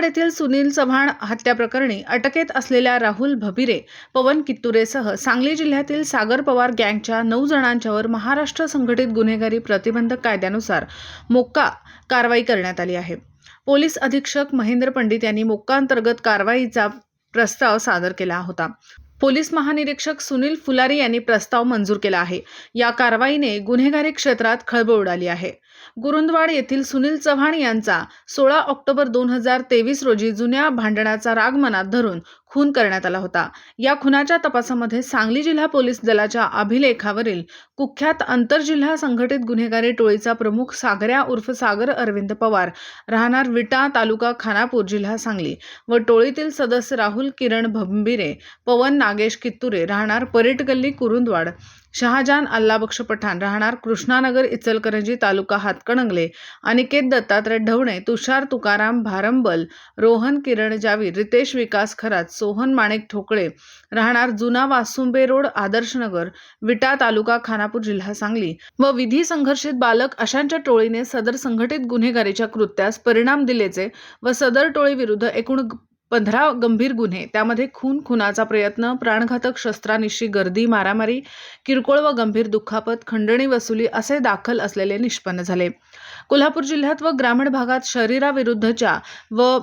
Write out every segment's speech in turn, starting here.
कुरुंदवाड येथील सुनील चव्हाण हत्या प्रकरणी अटकेत असलेल्या राहुल भबिरे पवन कित्तुरेसह सांगली जिल्ह्यातील सागर पवार गँगच्या नऊ जणांच्यावर महाराष्ट्र संघटित गुन्हेगारी प्रतिबंधक कायद्यानुसार मोक्का कारवाई करण्यात आली आहे. पोलीस अधीक्षक महेंद्र पंडित यांनी मोक्का अंतर्गत कारवाईचा प्रस्ताव सादर केला होता. पोलीस महानिरीक्षक सुनील फुलारी यांनी प्रस्ताव मंजूर केला आहे. या कारवाईने गुन्हेगारी क्षेत्रात खळबळ उडाली आहे. गुरुंदवाड येथील सुनील चव्हाण यांचा सोळा ऑक्टोबर दोन हजार तेवीस रोजी जुन्या भांडणाचा राग मनात धरून खून करण्यात आला होता. या खुनाच्या तपासामध्ये सांगली जिल्हा पोलीस दलाच्या अभिलेखावरील कुख्यात आंतरजिल्हा संघटित गुन्हेगारी टोळीचा प्रमुख सागऱ्या उर्फ सागर अरविंद पवार राहणार विटा तालुका खानापूर जिल्हा सांगली व टोळीतील सदस्य राहुल किरण भंबिरे पवन नागेश कित्तुरे राहणार परेटगल्ली कुरुंदवाड. शहाजान अल्लाबक्ष पठाण राहणार कृष्णानगर इचलकरंजी तालुका हातकणंगले अनिकेत दत्तात्रय ढवणे तुषार तुकाराम भारंबल रोहन किरण जावीर रितेश विकास खरात सोहन माणिक ठोकळे राहणार जुना वासुंबे रोड आदर्शनगर विटा तालुका खानापूर जिल्हा सांगली. व विधी संघर्षित बालक अशांच्या टोळीने सदर संघटित गुन्हेगारीच्या कृत्यास परिणाम दिल्याचे व सदर टोळी विरुद्ध एकूण पंधरा गंभीर गुन्हे. त्यामध्ये खून खुनाचा प्रयत्न प्राणघातक शस्त्रानिशी गर्दी मारामारी किरकोळ व गंभीर दुखापत खंडणी वसुली असे दाखल असलेले निष्पन्न झाले. कोल्हापूर जिल्ह्यात व ग्रामीण भागात शरीराविरुद्धच्या व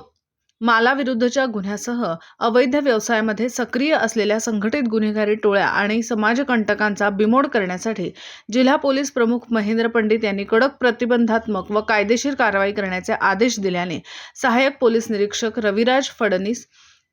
मालाविरुद्धच्या गुन्ह्यासह अवैध व्यवसायामध्ये सक्रिय असलेल्या संघटित गुन्हेगारी टोळ्या आणि समाजकंटकांचा बिमोड करण्यासाठी जिल्हा पोलीस प्रमुख महेंद्र पंडित यांनी कडक प्रतिबंधात्मक व कायदेशीर कारवाई करण्याचे आदेश दिल्याने सहाय्यक पोलीस निरीक्षक रविराज फडणीस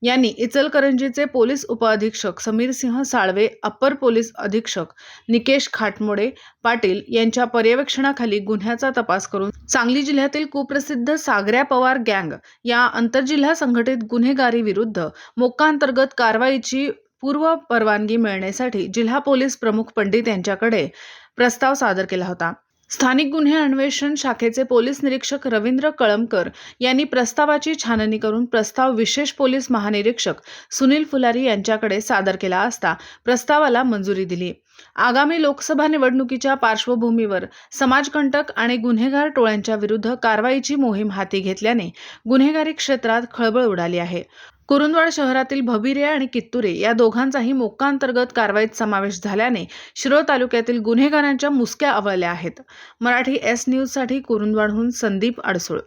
यांनी इचलकरंजीचे पोलीस उपअधीक्षक समीर सिंह साळवे अप्पर पोलीस अधीक्षक निकेश खाटमोडे पाटील यांच्या पर्यवेक्षणाखाली गुन्ह्याचा तपास करून सांगली जिल्ह्यातील कुप्रसिद्ध सागऱ्या पवार गँग या आंतरजिल्हा संघटित गुन्हेगारी विरुद्ध मोक्का कारवाईची पूर्व परवानगी मिळण्यासाठी जिल्हा पोलीस प्रमुख पंडित यांच्याकडे प्रस्ताव सादर केला होता. स्थानिक गुन्हे अन्वेषण शाखेचे पोलीस निरीक्षक रवींद्र कळमकर यांनी प्रस्तावाची छाननी करून प्रस्ताव विशेष पोलीस महानिरीक्षक सुनील फुलारी यांच्याकडे सादर केला असता प्रस्तावाला मंजुरी दिली. आगामी लोकसभा निवडणुकीच्या पार्श्वभूमीवर समाजकंटक आणि गुन्हेगार टोळ्यांच्या विरुद्ध कारवाईची मोहीम हाती घेतल्याने गुन्हेगारी क्षेत्रात खळबळ उडाली आहे. कुरुंदवाड शहरातील भबिरे आणि कित्तुरे या दोघांचाही मोक्कांतर्गत कारवाईत समावेश झाल्याने शिरोळ तालुक्यातील गुन्हेगारांच्या मुसक्या आवळल्या आहेत. मराठी एस न्यूजसाठी कुरुंदवाडहून संदीप अडसूळ.